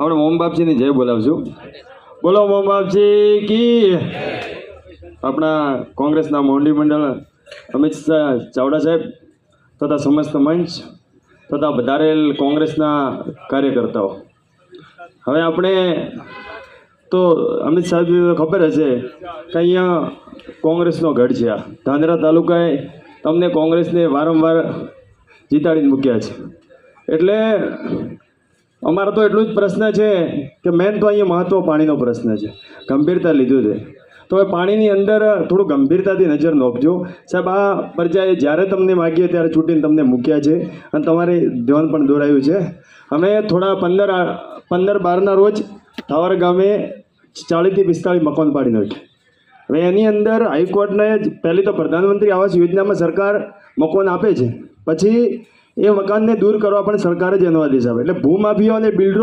આપણે મોમ બાપજીની જય બોલાવશું. બોલો મોમ બાપજી, કી આપણા કોંગ્રેસના મોંડી મંડળ અમિત શાહ ચાવડા સાહેબ તથા સમસ્ત મંચ તથા વધારેલ કોંગ્રેસના કાર્યકર્તાઓ. હવે આપણે તો અમિત સાહેબ ખબર હશે કે અહીંયા કોંગ્રેસનો ગઢ છે આ. ધાંધ્રા તાલુકાએ તમને કોંગ્રેસને વારંવાર જીતાડીને મૂક્યા છે. એટલે અમારો તો એટલું જ પ્રશ્ન છે કે મેન તો અહીંયા મહત્વ પાણીનો પ્રશ્ન છે. ગંભીરતા લીધું છે. તો હવે પાણીની અંદર થોડું ગંભીરતાથી નજર નાખજો. સાહેબ, આ પરજાએ જ્યારે તમને માગીએ ત્યારે ચૂંટીને તમને મૂક્યા છે અને તમારે ધ્યાન પણ દોરાયું છે. અમે થોડા પંદર પંદર બારના રોજ ઠાવર ગામે ચાળીસથી પિસ્તાળીસ મકાન પાડી નાખ્યું. હવે એની અંદર હાઈકોર્ટને જ પહેલી તો પ્રધાનમંત્રી આવાસ યોજનામાં સરકાર મકાન આપે છે. પછી એ મકાનને દૂર કરવા પણ સરકારે જ એનો આદેશ એટલે ભૂમાફિયાઓ અને બિલ્ડરો